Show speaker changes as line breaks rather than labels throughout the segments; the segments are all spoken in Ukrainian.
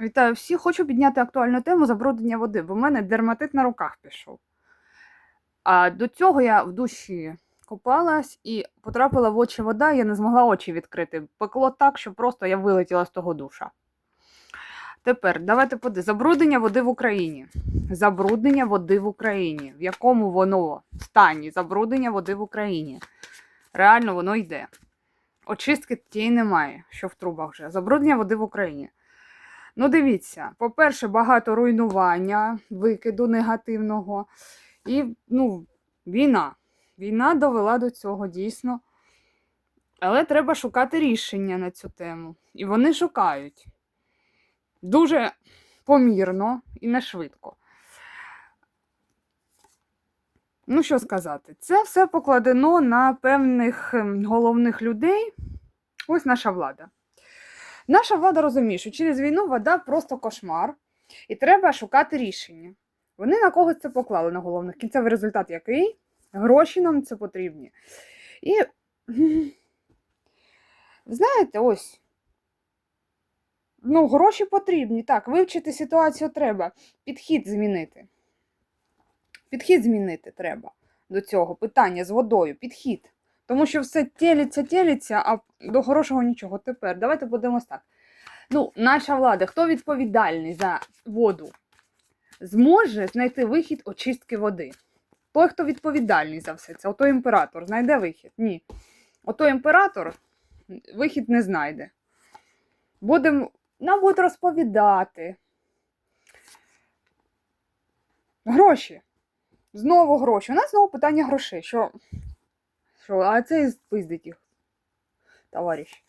Вітаю всіх. Хочу підняти актуальну тему забруднення води, бо в мене дерматит на руках пішов. А до цього я в душі купалась і потрапила в очі вода, я не змогла очі відкрити. Пекло так, що просто я вилетіла з того душа. Тепер давайте поди. Забруднення води в Україні. Забруднення води в Україні. В якому воно стані? Забруднення води в Україні. Реально воно йде. Очистки тієї немає, що в трубах вже. Забруднення води в Україні. Ну, дивіться, по-перше, багато руйнування, викиду негативного. І ну, війна. Війна довела до цього дійсно. Але треба шукати рішення на цю тему. І вони шукають дуже помірно і не швидко. Ну, що сказати, це все покладено на певних головних людей. Ось наша влада. Наша влада розуміє, що через війну вода просто кошмар, і треба шукати рішення. Вони на когось це поклали на головних. Кінцевий результат який? Гроші нам це потрібні. І знаєте, ось. Ну, гроші потрібні. Так, вивчити ситуацію треба. Підхід змінити. Підхід змінити треба до цього питання з водою. Підхід. Тому що все тілиться, тілиться, а до хорошого нічого. Тепер давайте подивимось так. Ну, наша влада, хто відповідальний за воду, зможе знайти вихід очистки води. Той, хто відповідальний за все це, ото імператор знайде вихід? Ні. Ото імператор вихід не знайде. Будемо нам будуть розповідати. Гроші. Знову гроші. У нас знову питання грошей. Що що, а це спиздить їх, товариш.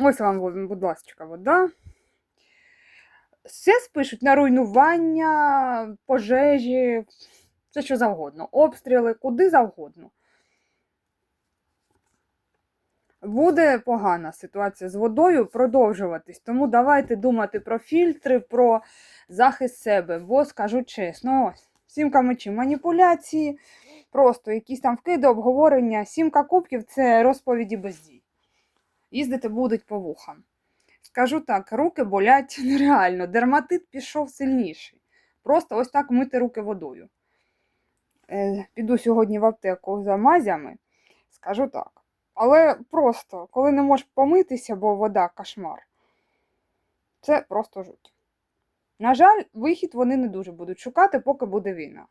Ось вам, будь ласка, вода. Все спишуть на руйнування, пожежі, все що завгодно. Обстріли, куди завгодно. Буде погана ситуація з водою продовжуватись. Тому давайте думати про фільтри, про захист себе. Бо скажу чесно, ось сімка мечів маніпуляції, просто якісь там вкиди, обговорення. Сімка кубків це розповіді без дій. Їздити будуть по вухам. Скажу так, руки болять нереально. Дерматит пішов сильніший. Просто ось так мити руки водою. Е, піду сьогодні в аптеку за мазями, скажу так. Але просто, коли не можеш помитися, бо вода кошмар, це просто жуть. На жаль, вихід вони не дуже будуть шукати, поки буде війна.